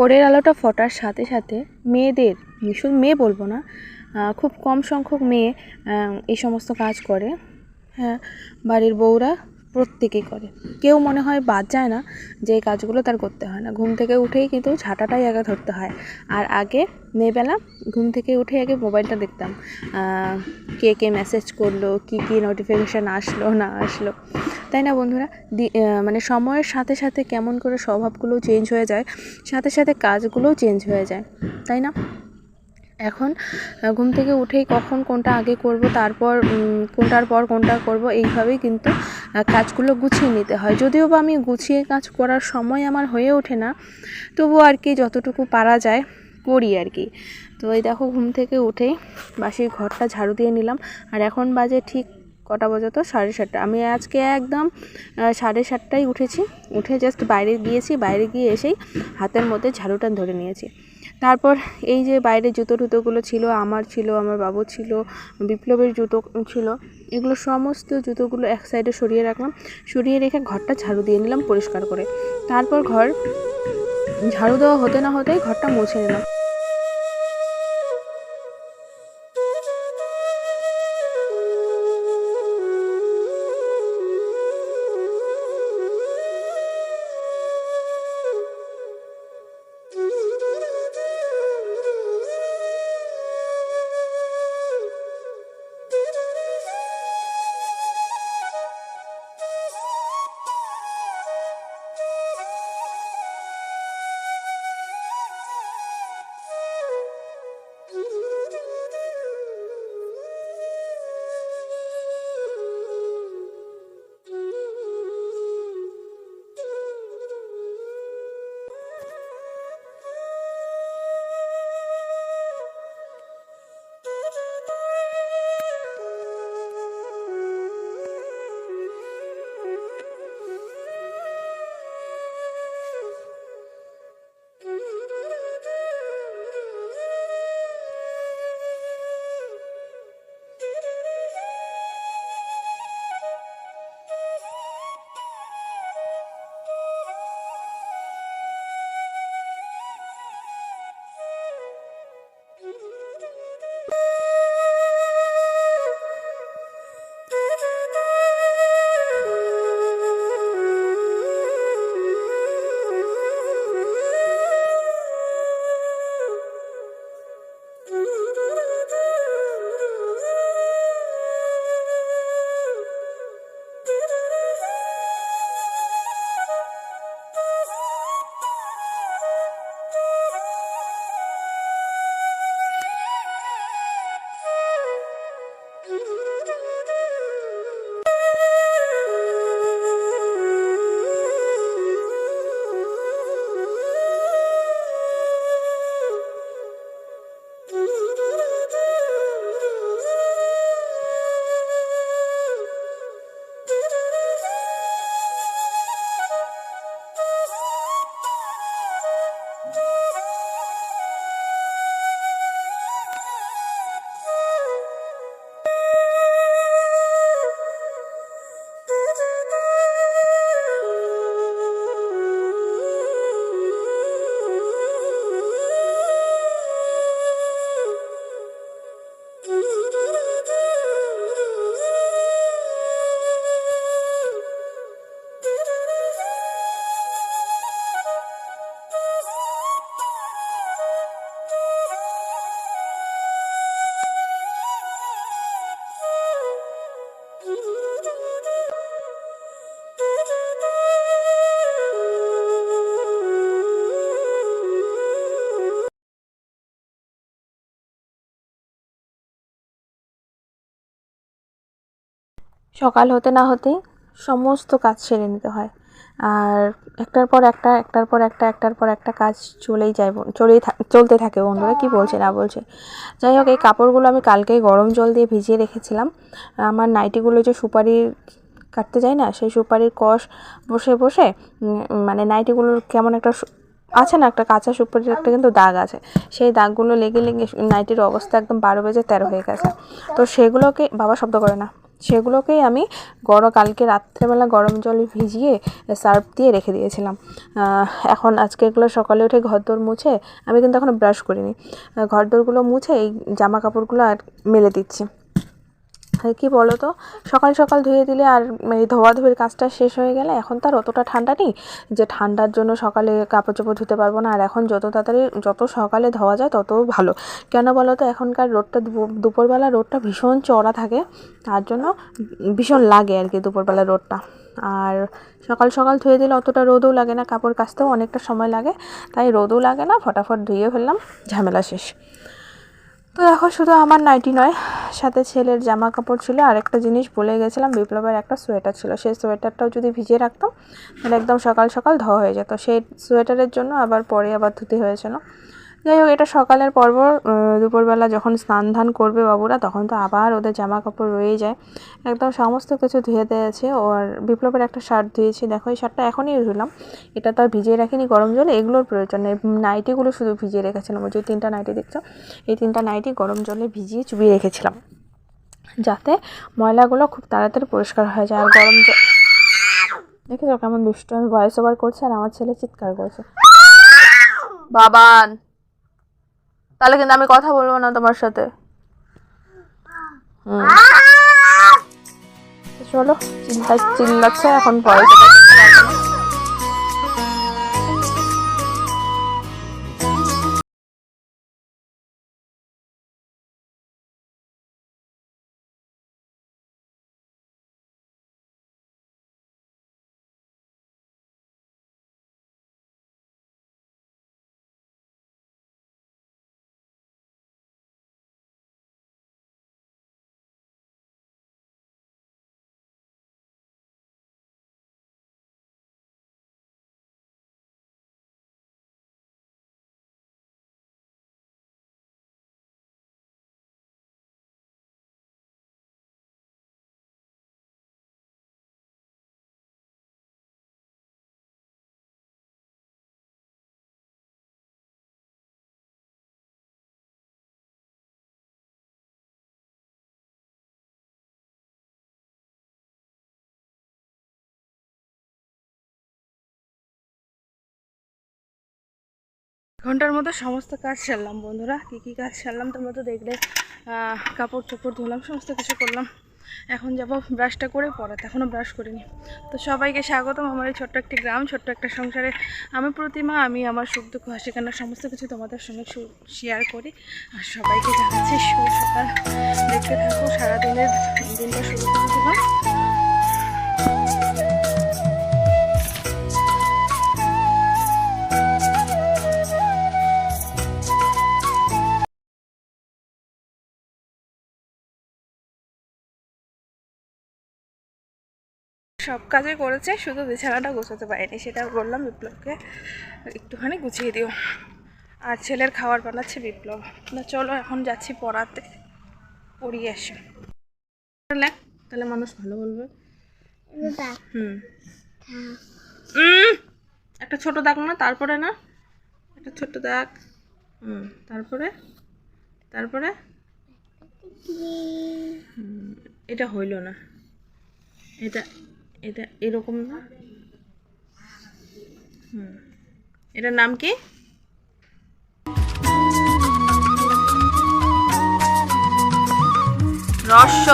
ভোরের আলোটা ফোটার সাথে সাথে মেয়েদের, শুধু মেয়ে বলব না খুব কম সংখ্যক মেয়ে এই সমস্ত কাজ করে। হ্যাঁ বাড়ির বউরা প্রত্যেকেই করে। কেউ মনে হয় বাদ যায় না যে এই কাজগুলো তার করতে হয় না। ঘুম থেকে উঠেই কিন্তু ঝাঁটাটাই আগে ধরতে হয়। আর আগে মেয়েবেলা ঘুম থেকে উঠে আগে মোবাইলটা দেখতাম। কে কে মেসেজ করল, কী কী নোটিফিকেশান আসলো, না আসলো। তাই না বন্ধুরা? মানে সময়ের সাথে সাথে কেমন করে স্বভাবগুলো চেঞ্জ হয়ে যায়, সাথে সাথে কাজগুলোও চেঞ্জ হয়ে যায়। তাই না? এখন ঘুম থেকে উঠেই কখন কোনটা আগে করব, তারপর কোনটার পর কোনটা করব, এইভাবেই কিন্তু কাজগুলো গুছিয়ে নিতে হয়। যদিও বা আমি গুছিয়ে কাজ করার সময় আমার হয়ে ওঠে না তবুও আর কি যতটুকু পারা যায় করি আর কি। তো এই দেখো, ঘুম থেকে উঠেই বাসির ঘরটা ঝাড়ু দিয়ে নিলাম। আর এখন বাজে ঠিক কটা বাজে তো? সাড়ে সাতটা। আমি আজকে একদম সাড়ে সাতটায় উঠেছি। উঠে জাস্ট বাইরে গিয়েছি। বাইরে গিয়ে এসেই হাতের মধ্যে ঝাড়ুটা ধরে নিয়েছি। তারপর এই যে বাইরে জুতো টুতোগুলো ছিল, আমার ছিল, আমার বাবু ছিল, বিপ্লবের জুতো ছিল, এগুলো সমস্ত জুতোগুলো এক সাইডে সরিয়ে রাখলাম, সরিয়ে রেখে ঘরটা ঝাড়ু দিয়ে নিলাম পরিষ্কার করে। তারপর ঘর ঝাড়ু দেওয়া হতে না হতেই ঘরটা মুছে নিলাম। সকাল হতে না হতেই সমস্ত কাজ সেরে নিতে হয়। আর একটার পর একটা, একটার পর একটা, একটার পর একটা কাজ চলেই যায় চলেই চলতে থাকে বন্ধুরা, কি বলছে না বলছে। যাই হোক, এই কাপড়গুলো আমি কালকেই গরম জল দিয়ে ভিজিয়ে রেখেছিলাম। আমার নাইটিগুলো যে সুপারি কাটতে যায় না, সেই সুপারির কষ বসে বসে মানে নাইটিগুলোর কেমন একটা আছে না একটা কাঁচা সুপারির একটা কিন্তু দাগ আছে। সেই দাগগুলো লেগে লেগে নাইটির অবস্থা একদম বারো বেজে তেরো হয়ে গেছে। তো সেগুলোকে, বাবা শব্দ করে না। সেগুলোকেই আমি গরম কালকে রাত্রেবেলা গরম জলে ভিজিয়ে সার্ফ দিয়ে রেখে দিয়েছিলাম। এখন আজকে এগুলো সকালে উঠে ঘরদোর মুছে, আমি কিন্তু এখনও ব্রাশ করিনি। ঘর ঘরদোরগুলো মুছে এই জামা কাপড়গুলো আর মেলে দিচ্ছি। কি বলো তো সকাল সকাল ধুয়ে দিলে আর এই ধোয়াধুয়ির কাজটা শেষ হয়ে গেলে এখন তার অতটা ঠান্ডা নেই। যে ঠান্ডার জন্য সকালে কাপড় চোপড় ধুতে পারব না, আর এখন যত তাড়াতাড়ি যত সকালে ধোয়া যায় তত ভালো। কেন বলো তো এখনকার দুপুর- দুপুরবেলা রোদটা ভীষণ চড়া থাকে, তার জন্য ভীষণ লাগে আর কি দুপুরবেলা রোদটা। আর সকাল সকাল ধুয়ে দিলে অতটা রোদও লাগে না, কাপড় কাচতেও অনেকটা সময় লাগে, তাই রোদও লাগে না, ফটাফট ধুয়ে ফেললাম, ঝামেলা শেষ। তো দেখো, শুধু আমার নাইটি নয়, সাথে ছেলের জামা কাপড় ছিল, আর একটা জিনিস বলে গেছিলাম, বিপ্লবের একটা সোয়েটার ছিল। সেই সোয়েটারটাও যদি ভিজিয়ে রাখতাম, তাহলে একদম সকাল সকাল ধোয়া হয়ে যেত। সেই সোয়েটারের জন্য আবার পরে আবার ধুতে হয়েছিল। যাই হোক এটা সকালের পর্ব দুপুরবেলা যখন স্নান ধান করবে বাবুরা, তখন তো আবার ওদের জামা কাপড় রয়ে যায়। একদম সমস্ত কিছু ধুয়ে দিয়েছে, ওর বিপ্লবের একটা শার্ট ধুয়েছি। দেখো, এই শার্টটা এখনই ধুলাম। এটা তো আর ভিজিয়ে রাখিনি গরম জলে, এগুলোর প্রয়োজন নেই। নাইটিগুলো শুধু ভিজিয়ে রেখেছিলাম। ওই যে তিনটা নাইটি দেখছ? এই তিনটা নাইটি গরম জলে ভিজিয়ে চুবিয়ে রেখেছিলাম। যাতে ময়লাগুলো খুব তাড়াতাড়ি পরিষ্কার হয়ে যায়। আর গরম জল দেখেছ কেমন দুষ্টু আমি ভয়েস ওভার করছি, আর আমার ছেলে চিৎকার করছে। বাবান! তাহলে কিন্তু আমি কথা বলব না তোমার সাথে। চলো চিন্তা চিল্লাচ্ছে এখন ভয়েস ঘণ্টার মতো সমস্ত কাজ সারলাম, বন্ধুরা। কী কী কাজ সারলাম তোমরা তো দেখলে কাপড় চোপড় ধুলাম, সমস্ত কিছু করলাম। এখন যাব ব্রাশটা করে, পড়াতে। এখনও ব্রাশ করিনি। তো সবাইকে স্বাগতম। আমার এই ছোট্ট একটি গ্রাম, ছোট্ট একটা সংসারে। আমি প্রতিমা, আমি আমার সুখ দুঃখ, হাসি কান্না, সমস্ত কিছু তোমাদের সঙ্গে শেয়ার করি। আর সবাইকে জানাচ্ছি, শুভ সকাল। দেখতে থাকো, সারাদিনের দিনটা শুরু করে দিলাম সব কাজে করেছে শুধু বিছানাটা গোছাতে পারেনি সেটা বললাম বিপ্লবকে একটুখানি গুছিয়ে দিও। আর ছেলের খাবার বানাচ্ছে বিপ্লব। না চলো এখন যাচ্ছি পড়াতে পড়িয়ে আসি। তাহলে মানুষ ভালো বলবে। হুম। একটা ছোট দাগ না তারপরে না? একটা ছোট দাগ। হুম তারপরে? তারপরে? এটা হইল না। এটা এটা এরকম না? হুম। এটার নাম কি? রস্য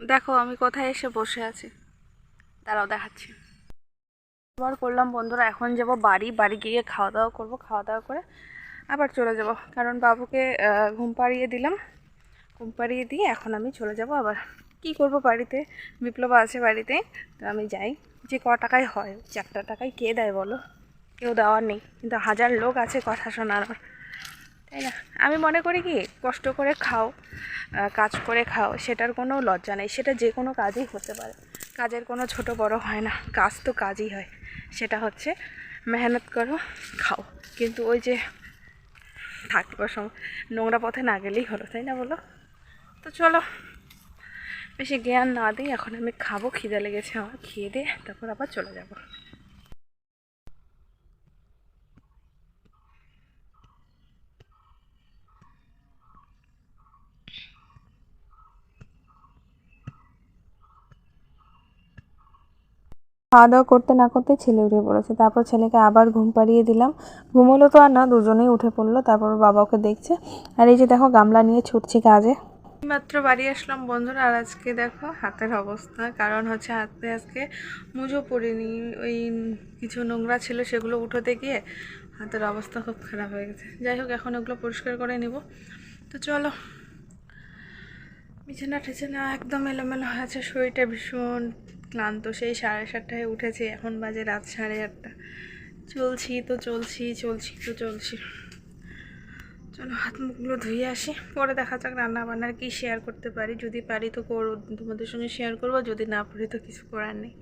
দেখো, আমি কোথায় এসে বসে আছি? দাঁড়াও, দেখাচ্ছি। আবার করলাম বন্ধুরা, এখন যাব বাড়ি। বাড়ি গিয়ে খাওয়া দাওয়া করব। খাওয়া দাওয়া করে আবার চলে যাব। কারণ বাবুকে ঘুম পাড়িয়ে দিলাম। ঘুম পাড়িয়ে দিয়ে এখন আমি চলে যাব আবার। কি করব বাড়িতে? বিপ্লব আছে বাড়িতে, তো আমি যাই। যে ক টাকায় হয়, চারটা টাকায় কে দেয় বলো? কেউ দেওয়ার নেই। কিন্তু হাজার লোক আছে কথা শোনার তাই না? আমি মনে করি কি, কষ্ট করে খাও কাজ করে খাও, সেটার কোনো লজ্জা নেই। সেটা যে কোনো কাজই হতে পারে। কাজের কোনো ছোট বড় হয় না। কাজ তো কাজই হয়। সেটা হচ্ছে মেহনত করো, খাও। কিন্তু ওই যে থাকবার সময় নোংরা পথে না গেলেই হলো, তাই না বলো? তো চলো। বেশি জ্ঞান না দিই এখন আমি খাব, খিদে লেগেছে আমার। খেয়ে দিয়ে তারপর আবার চলে যাব। খাওয়া দাওয়া করতে না করতে ছেলে উঠে পড়েছে। তারপর ছেলেকে আবার ঘুম পাড়িয়ে দিলাম। ঘুমোলো তো আর না, দুজনেই উঠে পড়ল। তারপর ওর বাবা ওকে দেখছে। আর এই যে দেখো, গামলা নিয়ে ছুটছি কাজে। মাত্র বাড়ি আসলাম বন্ধুরা, আর আজকে দেখো হাতের অবস্থা। কারণ হচ্ছে হাতে আজকে মুজো পড়িনি ওই কিছু নোংরা ছিল সেগুলো উঠোতে গিয়ে হাতের অবস্থা খুব খারাপ হয়ে গেছে। যাই হোক, এখন ওগুলো পরিষ্কার করে নিব। তো চলো বিছানা টিছানা একদম এলোমেলো হয়ে আছে। শরীরটা ভীষণ ক্লান্ত, সেই সাড়ে সাতটায় উঠেছি, এখন বাজে রাত সাড়ে আটটা। চলছি তো চলছি চলছি তো চলছি। চলো হাত মুখগুলো ধুয়ে আসি। পরে দেখা যাক রান্না বান্নার কি শেয়ার করতে পারি। যদি পারি তো করো, তোমাদের সঙ্গে শেয়ার করব, যদি না পারি তো কিছু করার নেই।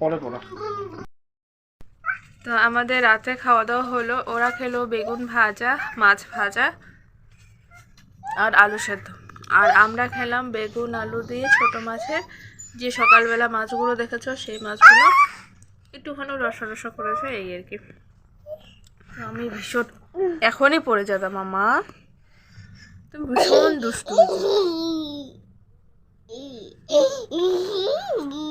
পরে পড়া। তো আমাদের রাতে খাওয়া দাওয়া হলো। ওরা খেলো বেগুন ভাজা, মাছ ভাজা আর আলু সেদ্ধ। আর আমরা খেলাম বেগুন, আলু দিয়ে ছোট মাছের যে সকালবেলা মাছগুলো দেখেছ, সেই মাছগুলো একটুখানি রসা রসা করেছে, এই আর কি। আমি ভীষণ এখনই পড়ে যেতাম মামা। তুমি ভীষণ দুষ্টু।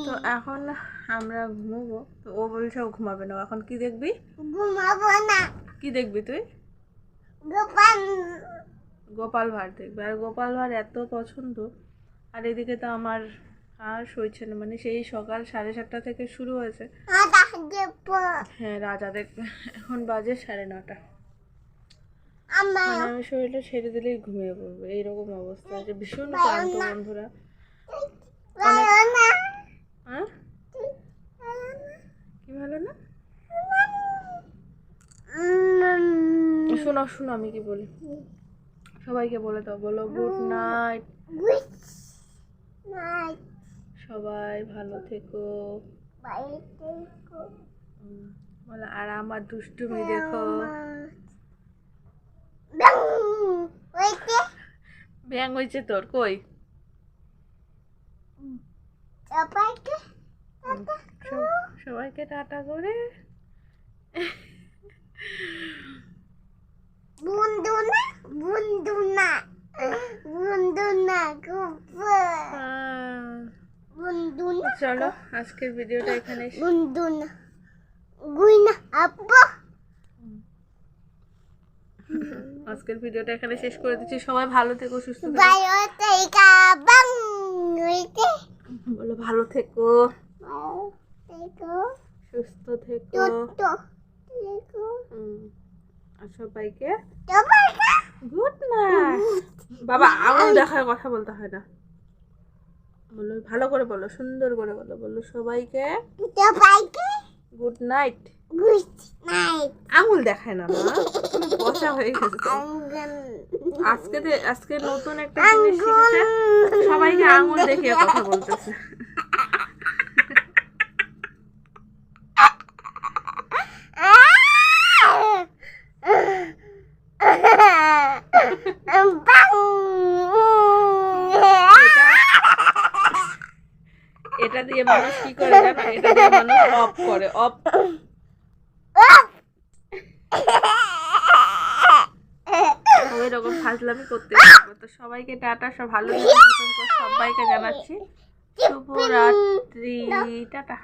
তো এখন আমরা ঘুমোবো। তো ও বলছে ও ঘুমাবে না। এখন কি দেখবি? ঘুমাবো না। কি দেখবি তুই? গোপাল। গোপাল ভাঁড় দেখবি। আর গোপাল ভাঁড় এত পছন্দ। আর এদিকে তো আমার আর সইছে না। মানে সেই সকাল সাড়ে সাতটা থেকে শুরু হয়েছে। হ্যাঁ রাজা দেখবে। এখন বাজে সাড়ে নটা। মানে আমি শরীরটা ছেড়ে দিলেই ঘুমিয়ে পড়ব। এইরকম অবস্থা। আছে ভীষণ ক্লান্ত বন্ধুরা। হ্যাঁ ভালো না? শোনো শোনো আমি কি বলি? সবাইকে বলে দাও বলো গুড নাইট সবাই ভালো থেকো। বলো আর আমার দুষ্টুমি দেখো। ব্যাং হয়েছে? তোর কই? সবাইকে সব- সবাইকে টাটা করে। বন্ধু না বন্ধু না বন্ধু না বন্ধু চলো আজকের ভিডিওটা এখানে শেষ। বন্ধু না গুই না আব্বা। আজকের ভিডিওটা এখানে শেষ করে দিচ্ছি। সবাই ভালো থেকো সুস্থ থেকে। বলো ভালো থেকে। সুস্থ থেকো। সবাইকে গুড নাইট। বাবা আঙুল দেখার কথা বলতে হয় না। বলো ভালো করে বলো সুন্দর করে বলো বলো সবাইকে সবাইকে গুড নাইট। Good night. আঙুল দেখায় না মা। বসা হয়ে গেছে। আজকে আজকে নতুন একটা জিনিস শিখেছে। সবাইকে আঙুল দেখিয়ে কথা বলতেছে। এটা দিয়ে মানুষ কি করে জানো? এটা দিয়ে মানুষ অফ করে অফ ওই ফাজলামি করতে থাকবে তো সবাইকে টাটা, সব ভালো সবাইকে জানাচ্ছি। শুভরাত্রি, টাটা!